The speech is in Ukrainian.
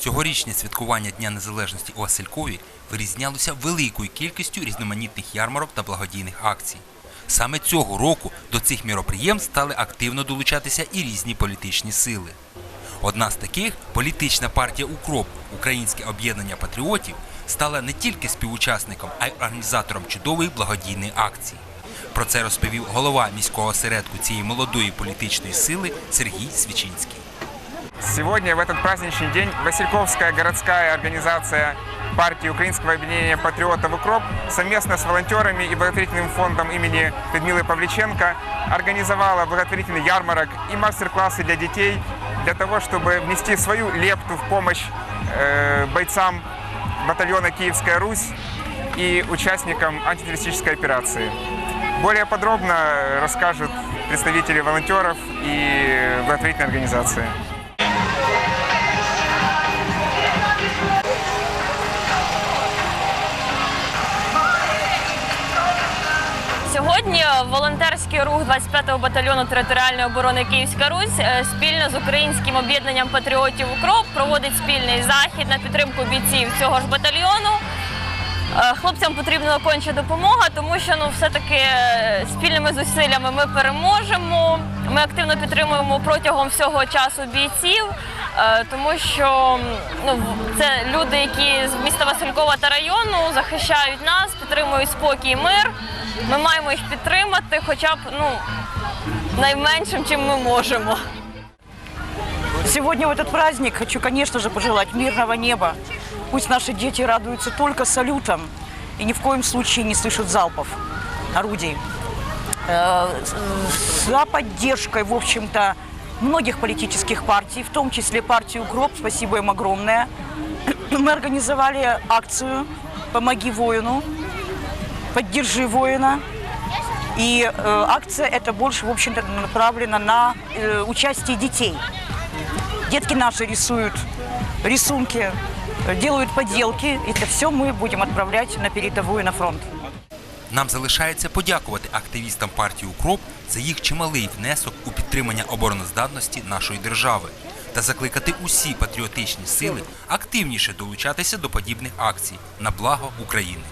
Цьогорічне святкування Дня Незалежності у Василькові вирізнялося великою кількістю різноманітних ярмарок та благодійних акцій. Саме цього року до цих міроприємств стали активно долучатися і різні політичні сили. Одна з таких політична партія Укроп Українське об'єднання патріотів стала не тільки співучасником, а й організатором чудової благодійної акції. Про це розповів голова міського осередку цієї молодої політичної сили Сергій Свічинський. Сегодня, в этот праздничный день, Васильковская городская организация партии Украинского объединения патриотов «Укроп» совместно с волонтерами и благотворительным фондом имени Людмилы Павличенко организовала благотворительный ярмарок и мастер-классы для детей для того, чтобы внести свою лепту в помощь э, бойцам батальона «Киевская Русь» и участникам антитеррористической операции. Более подробно расскажут представители волонтеров и благотворительной организации. Сьогодні волонтерський рух 25-го батальйону територіальної оборони Київська Русь е, спільно з українським об'єднанням патріотів УКРОП проводить спільний захід на підтримку бійців цього ж батальйону. Е, Хлопцям потрібна конча допомога, тому що ну все-таки е, спільними зусиллями ми переможемо. Ми активно підтримуємо протягом всього часу бійців, тому що ну, це люди, які з міста Василькова та району захищають нас, підтримують спокій мир. Ми маємо їх підтримати, хоча б ну найменшим, чим ми можемо. Сегодня в этот праздник хочу, конечно же, пожелать мирного неба. Пусть наши дети радуются только салютам и ни в коем случае не слышат залпов орудий. Э, с- За поддержкой, в общем-то, многих политических партий, в том числе партии «Укроп», спасибо им огромное, мы организовали акцию «Помоги воину», «Поддержи воина». И э, акция эта больше, в общем-то, направлена на э, участие детей. Детки наши рисуют рисунки, э, делают поделки. Это все мы будем отправлять на передовую, на фронт. Нам залишається подякувати активістам партії Укроп за їх чималий внесок у підтримання обороноздатності нашої держави та закликати усі патріотичні сили активніше долучатися до подібних акцій на благо України.